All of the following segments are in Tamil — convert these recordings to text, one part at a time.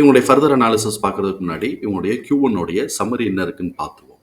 இவங்களுடைய ஃபர்தர் அனாலிசிஸ் பார்க்குறதுக்கு முன்னாடி இவங்களுடைய கியூ ஒன்னுடைய சம்மரி என்ன இருக்குன்னு பார்த்துருவோம்.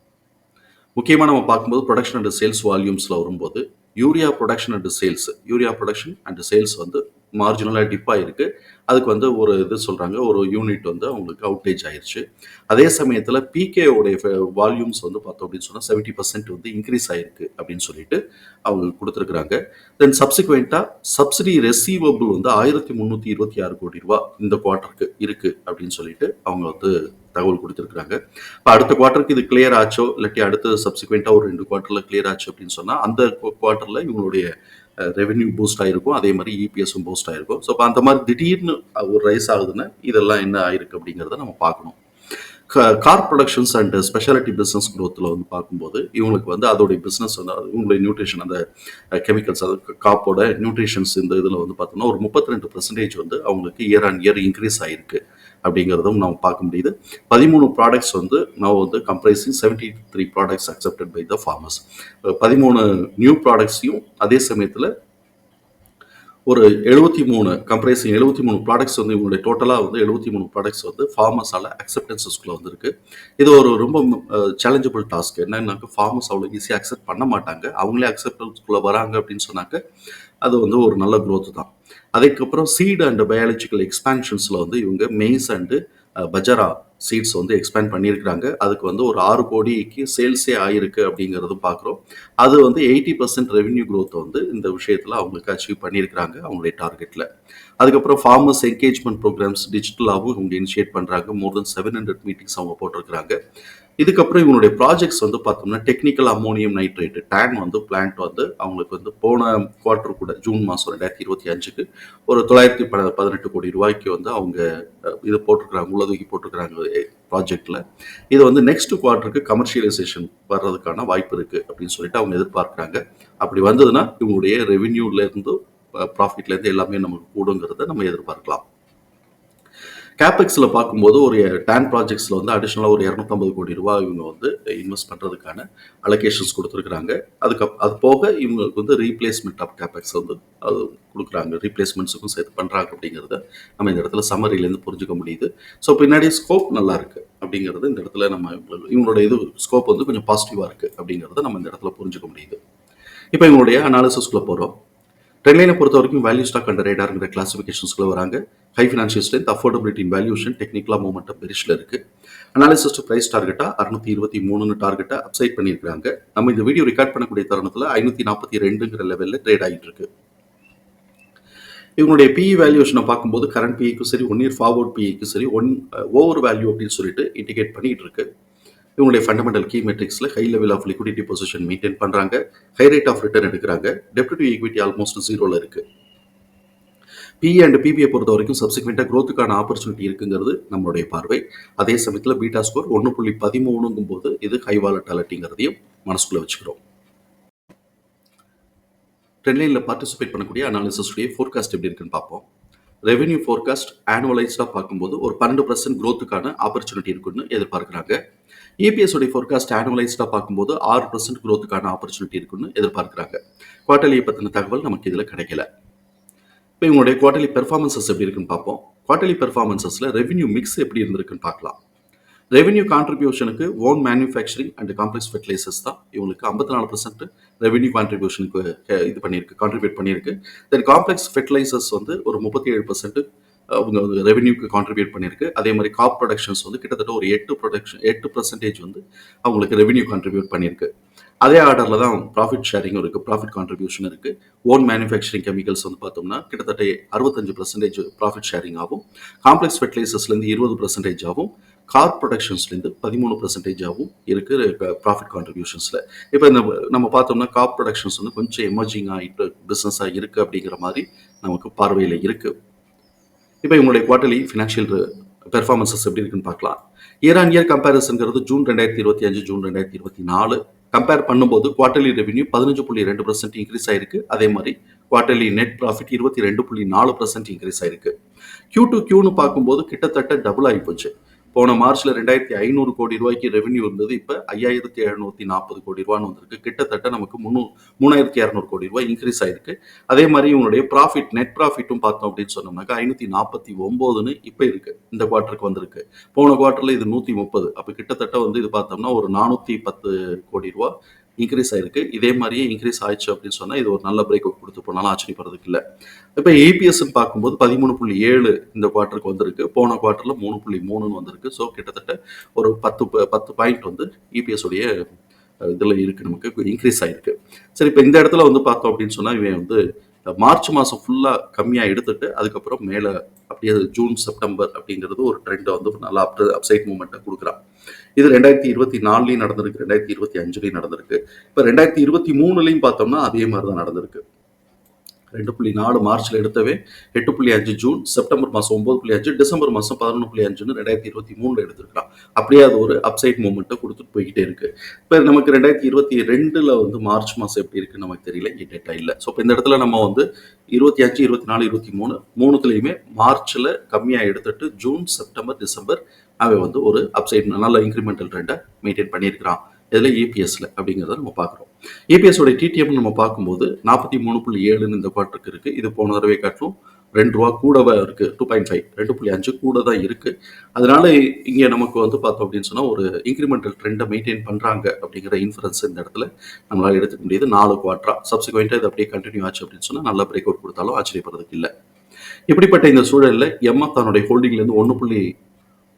முக்கியமாக நம்ம பார்க்கும்போது ப்ரொடக்ஷன் அண்ட் சேல்ஸ் வால்யூம்ஸில் வரும்போது urea production and sales urea production and sales வந்து மார்ஜினலாக டிப் ஆகிருக்கு அதுக்கு வந்து ஒரு இது சொல்கிறாங்க ஒரு யூனிட் வந்து அவங்களுக்கு அவுட்டேஜ் ஆயிடுச்சு அதே சமயத்தில் பிகேவோடைய வால்யூம்ஸ் வந்து பார்த்தோம் அப்படின்னு சொன்னால் செவன்ட்டி பர்சன்ட் வந்து இன்க்ரீஸ் ஆயிருக்கு அப்படின்னு சொல்லிட்டு அவங்க கொடுத்துருக்குறாங்க. தென் சப்சிக்வெண்ட்டாக சப்சிடி ரெசீவபிள் வந்து ஆயிரத்தி முந்நூற்றி இருபத்தி ஆறு கோடி ரூபா இந்த குவார்ட்டருக்கு இருக்குது அப்படின்னு சொல்லிட்டு அவங்க வந்து தகவல் கொடுத்துருக்குறாங்க. இப்போ அடுத்த குவார்ட்டருக்கு இது கிளியர் ஆச்சோ இல்லாட்டி அடுத்த சப்சிக்வெண்ட்டாக ஒரு ரெண்டு குவார்ட்டரில் கிளியர் ஆச்சு அப்படின்னு சொன்னால் அந்த குவார்ட்டரில் இவங்களுடைய ரெவென்யூ பூஸ்ட் ஆயிருக்கும் அதே மாதிரி இபிஎஸும் பூஸ்ட் ஆகிருக்கும் ஸோ அந்த மாதிரி திடீர்னு ஒரு ரைஸ் ஆகுதுன்னா இதெல்லாம் என்ன ஆயிருக்கு அப்படிங்கிறத நம்ம பார்க்கணும். Car productions and speciality business குரோத்தில் வந்து பார்க்கும்போது இவங்களுக்கு வந்து அதோடைய பிஸ்னஸ் வந்து இவங்களுடைய நியூட்ரிஷன் அந்த கெமிக்கல்ஸ் அது காப்போட நியூட்ரிஷன்ஸ் இந்த இதில் வந்து பார்த்தோம்னா ஒரு முப்பத்தி ரெண்டு பர்சன்டேஜ் வந்து அவங்களுக்கு இயர் ஆன் இயர் இன்க்ரீஸ் ஆகிருக்கு அப்படிங்கிறதும் நம்ம பார்க்க முடியுது. பதிமூணு ப்ராடக்ட்ஸ் வந்து நான் வந்து comprising seventy three products accepted by the farmers பதிமூணு நியூ ப்ராடக்ட்ஸையும் அதே சமயத்தில் ஒரு எழுபத்தி மூணு கம்ப்ரைசிங் எழுபத்தி மூணு ப்ராடக்ட்ஸ் வந்து இவங்களுடைய டோட்டலாக வந்து எழுபத்தி மூணு ப்ராடக்ட்ஸ் வந்து ஃபார்மர்ஸால் அக்செப்டன்சஸ்குள்ளே வந்திருக்கு. இது ஒரு ரொம்ப சேலஞ்சபிள் டாஸ்க் என்னன்னாக்க ஃபார்மர்ஸ் அவ்வளோ ஈஸியாக அக்செப்ட் பண்ண மாட்டாங்க. அவங்களே அக்செப்டன்ஸ்குள்ளே வராங்க அப்படின்னு சொன்னாக்க அது வந்து ஒரு நல்ல க்ரோத் தான். அதுக்கப்புறம் சீடு அண்ட் பயாலஜிக்கல் எக்ஸ்பேன்ஷன்ஸில் வந்து இவங்க மெய்ஸ் அண்டு பஜரா சீட்ஸ் வந்து எக்ஸ்பேண்ட் பண்ணியிருக்கிறாங்க. அதுக்கு வந்து ஒரு ஆறு கோடிக்கு சேல்ஸே ஆயிருக்கு அப்படிங்கிறது பார்க்குறோம் அது வந்து எயிட்டி பர்சன்ட் ரெவென்யூ growth வந்து இந்த விஷயத்தில் அவங்களுக்கு அச்சீவ் பண்ணியிருக்கிறாங்க அவங்களுடைய டார்கெட்டில் அதுக்கப்புறம் ஃபார்மர்ஸ் என்கேஜ்மெண்ட் ப்ரோக்ராம்ஸ் டிஜிட்டலாகவும் இவங்க இனிஷியேட் பண்ணுறாங்க more then seven hundred meetings அவங்க போட்டிருக்கிறாங்க. இதுக்கப்புறம் இவங்களுடைய ப்ராஜெக்ட்ஸ் வந்து பார்த்தோம்னா டெக்னிக்கல் அமோனியம் நைட்ரேட்டு டேன் வந்து பிளான்ட் வந்து அவங்களுக்கு வந்து போன குவார்ட்டர் கூட ஜூன் மாதம் ரெண்டாயிரத்தி இருபத்தி அஞ்சுக்கு ஒரு தொள்ளாயிரத்தி ப பதினெட்டு கோடி ரூபாய்க்கு வந்து அவங்க இது போட்டிருக்கிறாங்க உள்ளதுக்கு போட்டிருக்கிறாங்க ப்ராஜெக்டில் இது வந்து நெக்ஸ்ட் குவார்ட்டருக்கு கமர்ஷியலைசேஷன் வர்றதுக்கான வாய்ப்பு இருக்குது அப்படின்னு சொல்லிட்டு அவங்க எதிர்பார்க்குறாங்க. அப்படி வந்ததுன்னா இவங்களுடைய ரெவின்யூலேருந்து ப்ராஃபிட்லேருந்து எல்லாமே நமக்கு கூடுங்கிறத நம்ம எதிர்பார்க்கலாம். கேபெக்ஸில் பார்க்கும்போது ஒரு டேன் ப்ராஜெக்ட்ஸில் வந்து அடிஷ்னலாக ஒரு இரநூத்தம்பது கோடி ரூபா இவங்க வந்து இன்வெஸ்ட் பண்ணுறதுக்கான அலோகேஷன்ஸ் கொடுத்துருக்குறாங்க. அதுக்கு அது போக இவங்களுக்கு வந்து ரீப்ளேஸ்மெண்ட் ஆஃப் கேபெக்ஸ் வந்து அது கொடுக்குறாங்க. ரீப்ளேஸ்மெண்ட்ஸுக்கும் சேர்த்து பண்ணுறாங்க அப்படிங்கிறத நம்ம இந்த இடத்துல சம்மரிலேருந்து புரிஞ்சுக்க முடியுது. ஸோ பின்னாடி ஸ்கோப் நல்லா இருக்குது அப்படிங்கிறது இந்த இடத்துல நம்ம இவங்களோட- இவங்களோட இது ஸ்கோப் வந்து கொஞ்சம் பாசிட்டிவாக இருக்குது அப்படிங்கிறத நம்ம இந்த இடத்துல புரிஞ்சுக்க முடியுது. இப்போ இவங்களுடைய அனாலிசிஸ்குள்ளே போகிறோம் ட்ரெண்ட்லைனை பொறுத்த வரைக்கும் வேல்யூ ஸ்டாக் அண்ட் ரேடாருங்கிற கிளாசிஃபிகேஷன்ஸ்குள்ள வராங்க. High financial strength affordability in valuation டெக்னிக்கலாக மூமெண்ட் பெரிஷில் இருக்குது அனாலிசிஸ் பிரைஸ் டார்கெட்டாக அறுநூத்தி இருபத்தி மூணுன்னு டார்கெட்டை அப்சைட் பண்ணியிருக்காங்க நம்ம இந்த வீடியோ ரெக்கார்ட் பண்ணக்கூடிய தருணத்தில் ஐநூற்றி நாற்பத்தி ரெண்டுங்கிற லெவலில் ட்ரேட் ஆகிட்டு இருக்கு. இவங்களுடைய பிஇ வேல்யூஷனை பார்க்கும்போது கரண்ட் பிஇக்கும் சரி ஒன் இயர் ஃபார்வர்ட் பிஇக்கும் சரி ஒன் ஓவர் வேல்யூ அப்படின்னு சொல்லிட்டு இண்டிகேட் பண்ணிட்டு இருக்கு. இவங்களுடைய fundamental key மெட்ரிக்ஸில் high level of liquidity position maintain பண்ணுறாங்க ஹை ரேட் ஆஃப் ரிட்டர்ன் எடுக்கிறாங்க. டெப்ட் டு ஈக்விட்டி ஆல்மோஸ்ட் ஜீரோவில் இருக்குது பிஇ அண்ட் பிபிஐ பொறுத்த வரைக்கும் சப்சிக்வெண்ட்டாக க்ரோத்துக்கான ஆப்பர்ச்சுனிட்டி இருக்குங்கிறது நம்மளுடைய பார்வை. அதே சமயத்தில் பீட்டா ஸ்கோர் ஒன்று புள்ளி பதிமூணுங்கும் போது இது ஹை வாலட்டாலிட்டிங்கிறதையும் மனசுக்குள்ளே வச்சுக்கிறோம். ட்ரெண்ட்லைனில் பார்ட்டிசிபேட் பண்ணக்கூடிய அனாலிசிஸ்டைய ஃபோர்காஸ்ட் எப்படி இருக்குன்னு பார்ப்போம். ரெவென்யூ ஃபோர்காஸ்ட் ஆனுவலைஸ்டாக பார்க்கும்போது ஒரு பன்னெண்டு பர்சன்ட் க்ரோத்துக்கான ஆப்பர்ச்சுனிட்டி இருக்குன்னு எதிர்பார்க்குறாங்க. EPS உடைய ஃபோர்காஸ்ட் ஆனுவலைஸ்டாக பார்க்கும்போது ஆறு பர்சன்ட் க்ரோத்துக்கான ஆப்பர்ச்சுனிட்டி இருக்குன்னு எதிர்பார்க்குறாங்க. குவார்டர்லியை பற்றின தகவல் நமக்கு இதில் கிடைக்கல. இப்போ இவங்களுடைய குவார்டர்லி பெர்ஃபார்மன்சஸ் எப்படி இருக்குன்னு பார்ப்போம். குவார்டர்லி பெர்ஃபார்மன்சஸில் ரெவென்யூ மிக்ஸ் எப்படி இருந்திருக்குன்னு பார்க்கலாம். Revenue கான்ட்ரிபியூஷனுக்கு own manufacturing and complex fertilisers தான் இவங்களுக்கு ஐம்பத்தி நாலு பர்சன்ட் ரெவென்யூ கான்ட்ரிபியூஷனுக்கு இது பண்ணியிருக்கு கான்ட்ரிபியூட் பண்ணியிருக்கு. தென் காம்ப்ளெக்ஸ் ஃபெர்டிலைசர்ஸ் வந்து ஒரு முப்பத்தி ஏழு பர்சன்ட் அவங்க வந்து ரெவென்யூக்கு கான்ட்ரிபியூட் பண்ணியிருக்கு. அதே மாதிரி காப் ப்ரொடக்ஷன்ஸ் வந்து கிட்டத்தட்ட ஒரு எட்டு ப்ரொடக்ஷன் எட்டு பர்சன்டேஜ் வந்து அவங்களுக்கு ரெவென்யூ கான்ட்ரிபியூட் பண்ணியிருக்கு. அதே ஆர்டரில் தான் ப்ராஃபிட் ஷேரிங் இருக்குது ப்ராஃபிட் கான்ட்ரிபியூஷன் இருக்குது ஓன் மேனுஃபேக்சரிங் கெமிக்கல்ஸ் வந்து பார்த்தோம்னா கிட்டத்தட்ட அறுபத்தஞ்சு பர்சன்டேஜ் ப்ராஃபிட் ஷேரிங் ஆகும். காம்ப்ளெக்ஸ் ஃபெர்டிலைசர்ஸ்லேருந்து இருபது பர்சன்டேஜ் ஆகும். கார் ப்ரொடக்ஷன்ஸ்லேருந்து பதிமூணு பர்சன்டேஜாகவும் இருக்குது ப்ராஃபிட் கான்ட்ரிபியூஷன்ஸில் இப்போ இந்த நம்ம பார்த்தோம்னா கார் ப்ரொடக்ஷன்ஸ் வந்து கொஞ்சம் எமர்ஜிங் ஆகிட்டு பிஸ்னஸாக இருக்குது அப்படிங்கிற மாதிரி நமக்கு பார்வையில் இருக்குது இப்போ இவங்களுடைய குவார்டர்லி ஃபினான்ஷியல் பெர்ஃபார்மன்சஸ் எப்படி இருக்குன்னு பார்க்கலாம். இயர் ஆன் இயர் கம்பேரிசன்கிறது ஜூன் ரெண்டாயிரத்தி இருபத்தி அஞ்சு ஜூன் ரெண்டாயிரத்தி இருபத்தி நாலு. கம்பேர் பண்ணும்போது குவார்டர்லி ரெவன்யூ பதினஞ்சு புள்ளி ரெண்டு பர்சன்ட் இன்க்ரீஸ் ஆயிருக்கு. அதே மாதிரி குவார்டர்லி நெட் ப்ராஃபிட் இருபத்தி ரெண்டு புள்ளி நாலு பர்சன்ட் இன்க்ரீஸ் ஆயிருக்கு. கியூ டு கியூன்னு பார்க்கும்போது கிட்டத்தட்ட டபுள் ஆகி போச்சு. போன மார்ச்ல ரெண்டாயிரத்தி ஐநூறு கோடி ரூபாய்க்கு ரெவென்யூ இருந்தது. இப்போ ஐயாயிரத்தி எழுநூத்தி நாற்பது கோடி ரூபான்னு வந்திருக்கு. கிட்டத்தட்ட நமக்கு முன்னூ மூணாயிரத்தி இரநூறு கோடி ரூபாய் இன்க்ரீஸ் ஆயிருக்கு. அதே மாதிரி இவனுடைய ப்ராஃபிட் நெட் ப்ராஃபிட்டும் பார்த்தோம் அப்படின்னு சொன்னோம்னாக்கா ஐநூத்தி நாற்பத்தி ஒன்பதுன்னு இப்போ இருக்கு. இந்த குவார்டருக்கு வந்திருக்கு. போன குவார்டர்ல இது நூத்தி முப்பது. அப்போ கிட்டத்தட்ட வந்து இது பார்த்தோம்னா ஒரு நானூத்தி பத்து கோடி ரூபா இன்க்ரீஸ் ஆயிருக்கு. இதே மாதிரியே இன்க்ரீஸ் ஆயிடுச்சு அப்படின்னு சொன்னால் இது ஒரு நல்ல பிரேக் அவுட் கொடுத்து போனாலும் ஆச்சரியப்படுறதுக்கு இல்லை. இப்போ ஏபிஎஸ்ன்னு பார்க்கும்போது பதிமூணு புள்ளி ஏழு இந்த குவார்ட்டருக்கு வந்திருக்கு. போன குவார்ட்டரில் மூணு புள்ளி மூணுன்னு வந்திருக்கு. ஸோ கிட்டத்தட்ட ஒரு பத்து ப- பத்து பாயிண்ட் வந்து இபிஎஸ் உடைய இதில் இருக்கு நமக்கு. இன்க்ரீஸ் ஆயிருக்கு. சரி இப்போ இந்த இடத்துல வந்து பார்த்தோம் அப்படின்னு சொன்னால் இவன் வந்து மார்ச் மாதம் ஃபுல்லாக கம்மியாக எடுத்துட்டு அதுக்கப்புறம் மேலே அப்படியே ஜூன் செப்டம்பர் அப்படிங்கிறது ஒரு ட்ரெண்டை வந்து ஒரு நல்ல அப் அப்சைட் மூமெண்ட்டை கொடுக்குறான். இது ரெண்டாயிரத்தி இருபத்தி நாலுலையும் நடந்திருக்கு ரெண்டாயிரத்தி இருபத்தி அஞ்சுலையும் நடந்திருக்கு. இப்போ ரெண்டாயிரத்தி இருபத்தி மூணுலையும் பார்த்தோம்னா அதே மாதிரி தான் நடந்திருக்கு. ரெண்டு புள்ளி நாலு மார்ச்ல எடுத்தவே எட்டு புள்ளி அஞ்சு ஜூன் செப்டம்பர் மாதம் ஒன்பது புள்ளி அஞ்சு டிசம்பர் மாதம் பதினொன்று புள்ளி அஞ்சுன்னு ரெண்டாயிரத்தி இருபத்தி மூணுல எடுத்திருக்கலாம் அப்படியே அது ஒரு அப்சைட் மூமெண்ட்டை கொடுத்துட்டு போய்கிட்டே இருக்கு. இப்போ நமக்கு ரெண்டாயிரத்தி இருபத்தி ரெண்டுல வந்து மார்ச் மாதம் எப்படி இருக்குன்னு நமக்கு தெரியல இங்கே டேட்டா இல்லை. ஸோ இப்போ இந்த இடத்துல நம்ம வந்து இருபத்தி அஞ்சு இருபத்தி நாலு இருபத்தி மூணு மூணுத்துலேயுமே மார்ச்சில் கம்மியாக எடுத்துட்டு ஜூன் செப்டம்பர் டிசம்பர் அவன் வந்து ஒரு அப்சைட் நல்ல இன்க்ரிமெண்டல் ட்ரெண்டை மெயின்டைன் பண்ணியிருக்கிறான். இதில் இபிஎஸ்ல அப்படிங்கிறத நம்ம பார்க்குறோம். EPS டிடிஎம்னு டிடிஎம் நம்ம பார்க்கும்போது நாற்பத்தி மூணு புள்ளி ஏழுன்னு இந்த குவார்ட்டருக்கு இருக்கு. இது போன தடவை காட்டிலும் ரெண்டு ரூபா கூடவே இருக்கு. டூ பாயிண்ட் ஃபைவ் ரெண்டு புள்ளி அஞ்சு கூட தான் இருக்கு. அதனால இங்கே நமக்கு வந்து பார்த்தோம் அப்படின்னு சொன்னால் ஒரு இன்க்ரிமெண்டல் ட்ரெண்டை மெயின்டைன் பண்ணுறாங்க அப்படிங்கிற இன்ஃபரன்ஸ் இந்த இடத்துல நம்மளால எடுத்துக்க முடியுது. நாலு குவார்ட்டரா சப்சிக்வெண்ட்டாக இது அப்படியே கண்டினியூ ஆச்சு அப்படின்னு சொன்னால் நல்ல பிரேக் அவுட் கொடுத்தாலும் ஆச்சரியப்படுறதுக்கு இல்லை. இப்படிப்பட்ட இந்த சூழலில் எம்எஃப் தன்னுடைய ஹோல்டிங்லேருந்து ஒன்று புள்ளி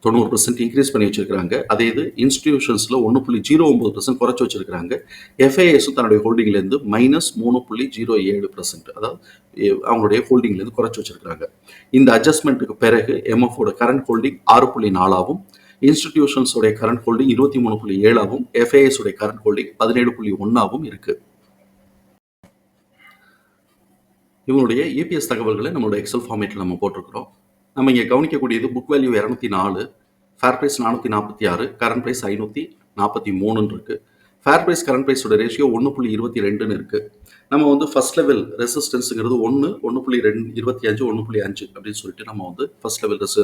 தொண்ணூறு பர்சன்ட் இன்க்ரீஸ் பண்ணி வச்சிருக்காங்க அதே இது இன்ஸ்டிடியூஷன்ஸில் ஒன்று புள்ளி ஜீரோ ஒம்பது பர்சன்ட் குறைச்சி வச்சிருக்காங்க எஃப்ஐஎஸும் தன்னுடைய ஹோல்டிங்லேருந்து மைனஸ் மூணு புள்ளி ஜீரோ ஏழு பர்சன்ட் அதாவது அவங்களுடைய ஹோல்டிங்லேருந்து குறைச்சி வச்சிருக்காங்க இந்த அட்ஜஸ்ட்மெண்ட்டுக்கு பிறகு எம்எஃபோட கரண்ட் ஹோல்டிங் ஆறு புள்ளி நாலாவும் இன்ஸ்டிடியூஷன்ஸோடைய கரண்ட் ஹோல்டிங் இருபத்தி மூணு புள்ளி ஏழாவும் எஃப்ஐஎஸ் உடைய கரண்ட் ஹோல்டிங் பதினேழு புள்ளி ஒன்றாவும் இருக்கு. இவங்களுடைய ஏபிஎஸ் தகவல்களை நம்மளோட எக்ஸல் ஃபார்மேட்டில் நம்ம போட்டிருக்கிறோம். நம்ம இங்கே கவனிக்கக்கூடியது புக் வேல்யூ இரநூத்தி நாலு ஃபேர் ப்ரைஸ் நானூற்றி நாற்பத்தி ஆறு கரண்ட் ப்ரைஸ் ஐநூற்றி நாற்பத்தி மூணுன்னு இருக்குது ஃபேர் ப்ரைஸ் கரண்ட் ப்ரைஸோட ரேஷியோ ஒன்று புள்ளி இருபத்தி ரெண்டுன்னு இருக்குது நம்ம வந்து ஃபஸ்ட் லெவல் ரெசிஸ்டன்ஸுங்கிறது ஒன்று ஒன்று புள்ளி ரெண்டு இருபத்தி அஞ்சு ஒன்று புள்ளி அஞ்சு அப்படின்னு சொல்லிட்டு நம்ம வந்து ஃபஸ்ட் லெவல் ரெசி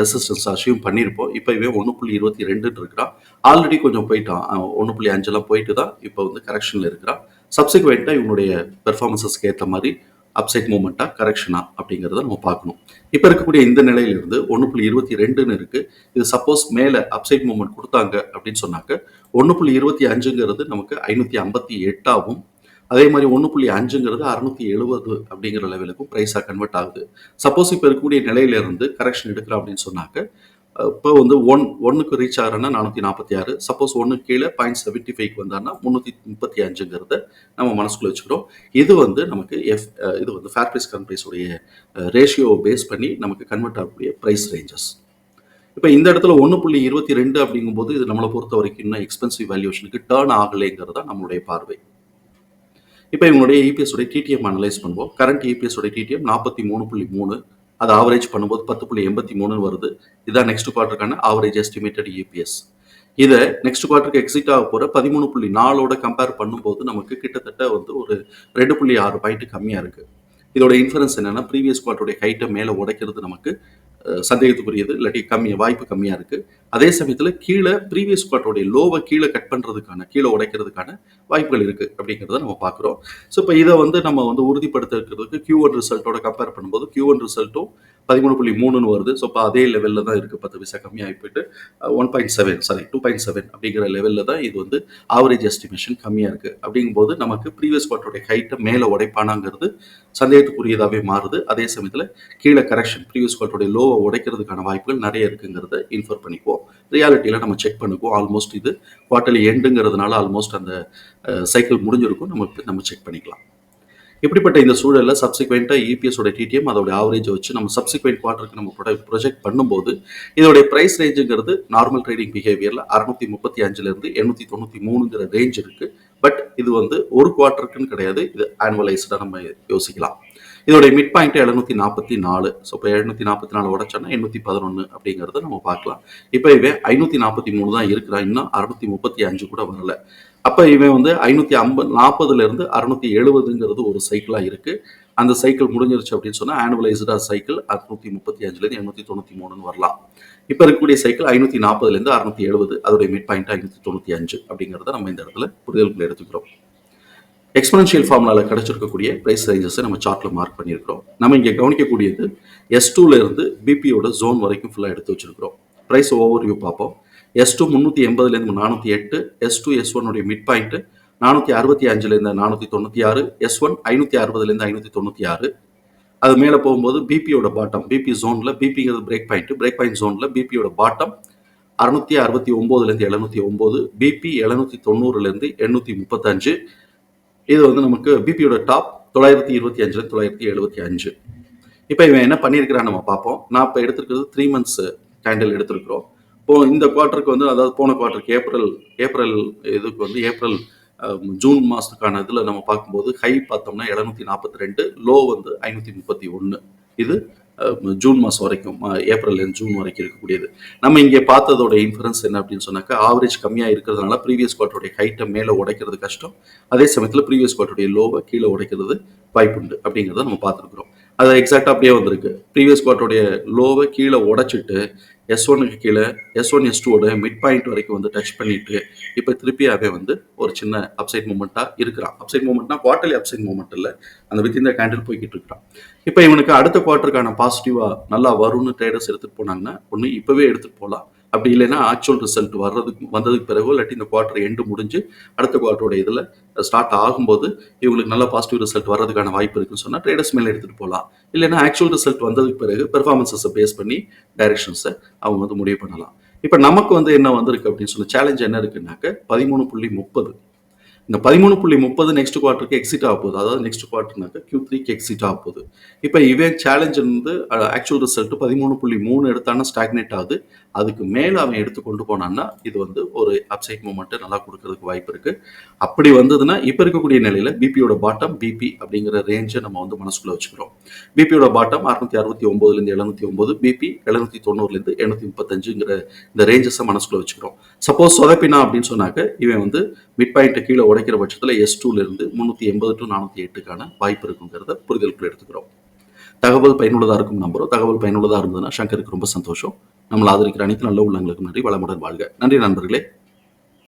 ரெசிஸ்டன்ஸ் அச்சீவ் பண்ணியிருப்போம் இப்போ இவன் ஒன்று புள்ளி இருபத்தி ரெண்டுன்னு இருக்கிறான். ஆல்ரெடி கொஞ்சம் போயிட்டான். ஒன்று புள்ளி அஞ்செல்லாம் போயிட்டு தான் இப்போ வந்து கரெக்ஷனில் இருக்கிறான். சப்சிக்வெண்ட்டாக இவனுடைய பெர்ஃபார்மன்ஸஸ்க்கு ஏற்ற மாதிரி அப்சைட் மூமெண்ட்டாக கரெக்ஷனா அப்படிங்கிறத நம்ம பார்க்கணும். இப்போ இருக்கக்கூடிய இந்த நிலையிலிருந்து ஒன்று புள்ளி இருபத்தி ரெண்டுன்னு இருக்கு. இது சப்போஸ் மேலே அப்சைட் மூமெண்ட் கொடுத்தாங்க அப்படின்னு சொன்னாக்க ஒன்று புள்ளி இருபத்தி அஞ்சுங்கிறது நமக்கு ஐநூற்றி ஐம்பத்தி எட்டாகவும் அதே மாதிரி ஒன்று புள்ளி அஞ்சுங்கிறது அறுநூத்தி எழுபது அப்படிங்கிற லெவலுக்கும் ப்ரைஸாக கன்வெர்ட் ஆகுது. சப்போஸ் இப்போ இருக்கக்கூடிய நிலையிலிருந்து கரெக்ஷன் எடுக்கிறோம் அப்படின்னு சொன்னாக்க இப்போ வந்து ஒன் ஒன்றுக்கு ரீச் ஆகிறன்னா நானூற்றி நாற்பத்தி ஆறு. சப்போஸ் ஒன்று கீழே பாயிண்ட் செவன்ட்டி ஃபைவ்க்கு வந்தாருன்னா முந்நூற்றி முப்பத்தி அஞ்சுங்கிறத நம்ம மனசுக்குள்ள வச்சுக்கிறோம். இது வந்து நமக்கு எஃப் இது வந்து ஃபேர் ப்ரைஸ் கரண்ட் ப்ரைஸுடைய ரேஷியோவை பேஸ் பண்ணி நமக்கு கன்வெர்ட் ஆகக்கூடிய ப்ரைஸ் ரேஞ்சஸ் இப்போ இந்த இடத்துல ஒன்று புள்ளி இருபத்தி ரெண்டு அப்படிங்கும்போது இது நம்மளை பொறுத்த வரைக்கும் இன்னும் எக்ஸ்பென்சிவ் வேல்யூஷனுக்கு டேர்ன் ஆகலைங்கிறது தான் நம்மளுடைய பார்வை. இப்போ இவங்களுடைய இபிஎஸ் உடைய டிடிஎம் அனலைஸ் பண்ணுவோம். கரண்ட் இபிஎஸ் உடைய டிடிஎம் நாற்பத்தி மூணு புள்ளி மூணு. அது ஆவரேஜ் பண்ணும்போது பத்து புள்ளி எண்பத்தி மூணுன்னு வருது. இதான் நெக்ஸ்ட் குவார்ட்டருக்கான ஆவரேஜ் எஸ்டிமேட்டட் இபிஎஸ் இதை நெக்ஸ்ட் குவார்ட்டருக்கு எக்ஸிட் ஆக போகிற பதிமூணு புள்ளி நாலோட கம்பேர் பண்ணும்போது நமக்கு கிட்டத்தட்ட வந்து ஒரு ரெண்டு புள்ளி ஆறு பாயிண்ட் கம்மியாக இருக்குது இதோட இன்ஃபரன்ஸ் என்னன்னா ப்ரீவியஸ் குவார்ட்டருடைய ஹைட்டை மேலே உடைக்கிறது நமக்கு சந்தேகத்துக்குரியது இல்லாட்டி கம்மி வாய்ப்பு கம்மியாக இருக்குது அதே சமயத்தில் கீழே ப்ரீவியஸ் குவார்ட்டருடைய லோவை கீழே கட் பண்ணுறதுக்கான கீழே உடைக்கிறதுக்கான வாய்ப்புகள் இருக்குது அப்படிங்கிறத நம்ம பார்க்குறோம். ஸோ இப்போ இதை வந்து நம்ம வந்து உறுதிப்படுத்துறதுக்கு கியூ ஒன் ரிசல்ட்டோட கம்பேர் பண்ணும்போது கியூ ஒன் ரிசல்ட்டும் பதிமூணு புள்ளி மூணுன்னு வருது. ஸோ இப்போ அதே லெவலில் தான் இருக்குது பத்து பைசா கம்மியாகி போயிட்டு one point seven sorry two point seven அப்படிங்கிற லெவலில் தான் இது வந்து ஆவரேஜ் எஸ்டிமேஷன் கம்மியாக இருக்குது அப்படிங்கும்போது நமக்கு ப்ரீவியஸ் குவார்ட்டருடைய ஹைட்டை மேலே உடைப்பானாங்கிறது சந்தேகத்துக்குரியதாகவே மாறுது. அதே சமயத்தில் கீழே கரெக்ஷன் ப்ரீவியஸ் குவார்ட்டருடைய லோவை உடைக்கிறதுக்கான வாய்ப்புகள் நிறைய இருக்குங்கிறத இன்ஃபர் பண்ணிக்குவோம். ரியாலிட்டியில் நம்ம செக் பண்ணிக்குவோம். ஆல்மோஸ்ட் இது குவார்ட்டர்லி எண்டுங்கிறதுனால ஆல்மோஸ்ட் அந்த சைக்கிள் முடிஞ்சிருக்கும். நம்ம நம்ம செக் பண்ணிக்கலாம். இப்படிப்பட்ட இந்த சூழலில் சப்சிக்வெண்ட்டாக இபிஎஸ் உடைய டிடிஎம் அதோட ஆவரேஜை வச்சு நம்ம சப்சிக்வெண்ட் குவார்டருக்கு நம்ம ப்ரொஜெக்ட் பண்ணும்போது இதோடைய ப்ரைஸ் ரேஞ்சுங்கிறது நார்மல் ட்ரேடிங் பிஹேவியரில் அறுநூத்தி முப்பத்தி அஞ்சுலேருந்து எண்ணூற்றி தொண்ணூற்றி மூணுங்கிற ரேஞ்ச் இருக்குது பட் இது வந்து ஒரு குவார்ட்டருக்குன்னு கிடையாது. இது ஆனுவலைஸ்டாக நம்ம யோசிக்கலாம். இதோடைய மிட் பாயிண்ட் எழுநூத்தி நாற்பத்தி நாலு ஸோ இப்போ எழுநூத்தி நாற்பத்தி நாலு உடச்சோன்னா எண்ணூத்தி பதினொன்று அப்படிங்கிறத நம்ம பார்க்கலாம். இப்போ இவன் ஐநூத்தி நாற்பத்தி மூணு தான் இருக்கிறான் இன்னும் அறுநூத்தி முப்பத்தி அஞ்சு கூட வரல. அப்போ இவன் வந்து ஐநூத்தி ஐம்பது நாற்பதுல இருந்து அறுநூத்தி எழுபதுங்கிறது ஒரு சைக்கிளா இருக்கு. அந்த சைக்கிள் முடிஞ்சிருச்சு அப்படின்னு சொன்னா ஆனுவலைஸ்டா சைக்கிள் அறுநூத்தி முப்பத்தி அஞ்சுல இருந்து எண்ணூத்தி தொண்ணூத்தி மூணுன்னு வரலாம். இப்போ இருக்கக்கூடிய சைக்கிள் ஐநூத்தி நாற்பதுல இருந்து அறுநூத்தி எழுபது அதோடைய மிட் பாயிண்ட் ஐநூத்தி தொண்ணூத்தி அஞ்சு அப்படிங்கிறத நம்ம இந்த இடத்துல புரிதல்களை எடுத்துக்கிறோம். எக்ஸ்பனன்ஷியல் ஃபார்முலாவில் கிடச்சிருக்கக்கூடிய பிரைஸ் ரேஞ்சஸை நம்ம சார்ட்டில் மார்க் பண்ணியிருக்கிறோம். நம்ம இங்கே கவனிக்கக்கூடியது எஸ் டூலேருந்து பிபியோட ஜோன் வரைக்கும் ஃபுல்லாக எடுத்து வச்சிருக்கிறோம். ப்ரைஸ் ஓவர் வியூ பார்ப்போம் எஸ் டூ முந்நூற்றி எண்பதுலேருந்து நானூற்றி எட்டு எஸ் டூ எஸ் ஒன்னுடைய மிட் பாயிண்ட் நானூற்றி அறுபத்தி அஞ்சுலேருந்து நானூற்றி தொண்ணூற்றி ஆறு எஸ் ஒன் ஐநூற்றி அறுபதுலேருந்து ஐநூற்றி தொண்ணூற்றி ஆறு. அது மேலே போகும்போது பிபியோட பாட்டம் பிபி ஜோனில் பிபிங்கிறது பிரேக் பாயிண்ட் பிரேக் பாயிண்ட் ஜோனில் பிபியோட பாட்டம் அறுநூற்றி அறுபத்தி ஒம்போதுலேருந்து எழுநூற்றி ஒம்பது பிபி எழுநூற்றி தொண்ணூறுலேருந்து எண்ணூற்றி முப்பத்தஞ்சு இது வந்து நமக்கு பிபியோட டாப் தொள்ளாயிரத்தி இருபத்தி அஞ்சு தொள்ளாயிரத்தி எழுபத்தி அஞ்சு. இப்போ இவன் என்ன பண்ணியிருக்கிறான் நம்ம பார்ப்போம். நான் இப்போ எடுத்திருக்கிறது த்ரீ மந்த்ஸ் கேண்டில் எடுத்திருக்கிறோம். இப்போ இந்த குவார்ட்டருக்கு வந்து அதாவது போன குவார்ட்டருக்கு ஏப்ரல் ஏப்ரல் இதுக்கு வந்து ஏப்ரல் ஜூன் மாதத்துக்கான இதில் நம்ம பார்க்கும்போது ஹை பார்த்தோம்னா எழுநூத்தி நாற்பத்தி ரெண்டு லோ வந்து ஐநூற்றி முப்பத்தி ஒன்று இது ஜூன் மாதம் வரைக்கும் ஏப்ரல் ஜூன் வரைக்கும் இருக்கக்கூடியது. நம்ம இங்கே பார்த்ததோட இன்ஃபரன்ஸ் என்ன அப்படின்னு சொன்னாக்கா ஆவரேஜ் கம்மியாக இருக்கிறதுனால ப்ரீவியஸ் குவார்ட்டருடைய ஹைட்டை மேலே உடைக்கிறது கஷ்டம். அதே சமயத்தில் ப்ரீவியஸ் குவார்ட்டருடைய லோவை கீழே உடைக்கிறது வாய்ப்புண்டு அப்படிங்கிறத நம்ம பார்த்துருக்குறோம். அது எக்ஸாக்டாக அப்படியே வந்திருக்கு. ப்ரீவியஸ் குவார்ட்டருடைய லோவை கீழே உடைச்சிட்டு எஸ் ஒனுக்கு கீழே எஸ் ஒன் எஸ் டூவோட மிட் பாயிண்ட் வரைக்கும் வந்து டச் பண்ணிட்டு இப்போ திருப்பியாகவே வந்து ஒரு சின்ன அப்சைட் மூமெண்ட்டாக இருக்கிறான். அப்சைட் மூமெண்ட்னா குவார்ட்டர்லி அப்சைட் மூமெண்ட் இல்லை அந்த வித் இந்த கேண்டில் போய்கிட்டு இருக்கிறான். இப்போ இவனுக்கு அடுத்த குவார்ட்டருக்கான பாசிட்டிவாக நல்லா வரும்னு ட்ரேடர்ஸ் எடுத்துகிட்டு போனாங்கன்னா ஒன்று இப்போவே எடுத்துகிட்டு போகலாம் அப்படி இல்லைன்னா ஆக்சுவல் ரிசல்ட் வர்றதுக்கு வந்ததுக்கு பிறகு இல்லாட்டி இந்த குவார்ட்டர் எண்டு முடிஞ்சு அடுத்த குவார்ட்டரோட இதில் ஸ்டார்ட் ஆகும்போது இவங்களுக்கு நல்ல பாசிட்டிவ் ரிசல்ட் வர்றதுக்கான வாய்ப்பு இருக்குன்னு சொன்னால் ட்ரேடர்ஸ் மேலே எடுத்துகிட்டு போகலாம் இல்லைன்னா ஆக்சுவல் ரிசல்ட் வந்ததுக்கு பிறகு பெர்ஃபார்மன்ஸஸை பேஸ் பண்ணி டைரக்ஷன்ஸை அவங்க வந்து முடிவு பண்ணலாம். இப்போ நமக்கு வந்து என்ன வந்திருக்கு அப்படின்னு சொல்லி சேலஞ்ச் என்ன இருக்குன்னாக்க பதிமூணு புள்ளி முப்பது. இந்த பதிமூணு புள்ளி முப்பது நெக்ஸ்ட் குவார்ட்டருக்கு எக்ஸிட் ஆக போகுது. அதாவது நெக்ஸ்ட் குவார்ட்டர்னாக்க கியூ த்ரீக்கு எக்ஸிட் ஆக போகுது. இப்போ இவன் சேலஞ்ச் வந்து ஆக்சுவல் ரிசல்ட் பதிமூணு புள்ளி மூணு எடுத்தானா ஸ்டாக்னேட் ஆகுது. அதுக்கு மேலே அவன் எடுத்து கொண்டு போனான்னா இது வந்து ஒரு அப்சைட் மூமெண்ட்டு நல்லா கொடுக்கறதுக்கு வாய்ப்பு இருக்கு. அப்படி வந்ததுன்னா இப்போ இருக்கக்கூடிய நிலையில் பிபியோட பாட்டம் பிபி அப்படிங்கிற ரேஞ்சை நம்ம வந்து மனசுக்குள்ளே வச்சுக்கிறோம். பிபியோட பாட்டம் அறுநூத்தி அறுபத்தி ஒன்பதுலேருந்து எழுநூத்தி ஒன்பது பிபி எழுநூத்தி தொண்ணூறுலேருந்து எழுநூத்தி முப்பத்தஞ்சுங்கிற இந்த ரேஞ்சஸை மனசுக்குள்ள வச்சுக்கிறோம். சப்போஸ் சொதப்பினா அப்படின்னு சொன்னாக்க இவன் வந்து மிட் பாயிண்ட்டை கீழே உடைக்கிற பட்சத்தில் எஸ் இருந்து முந்நூற்றி எண்பது டு நானூற்றி எட்டுக்கான வாய்ப்பு இருக்குங்கிறத புரிதலுக்குள்ள எடுத்துக்கிறோம். தகவல் பயனுள்ளதாக இருக்கும் நம்புறோம். தகவல் பயனுள்ளதாக இருந்ததுன்னா சங்கருக்கு ரொம்ப சந்தோஷம். நம்மளை ஆதரிக்கிற அனைத்து நல்ல உள்ளங்களுக்கும் நன்றி. வளமுடன் வாழ்க. நன்றி நண்பர்களே.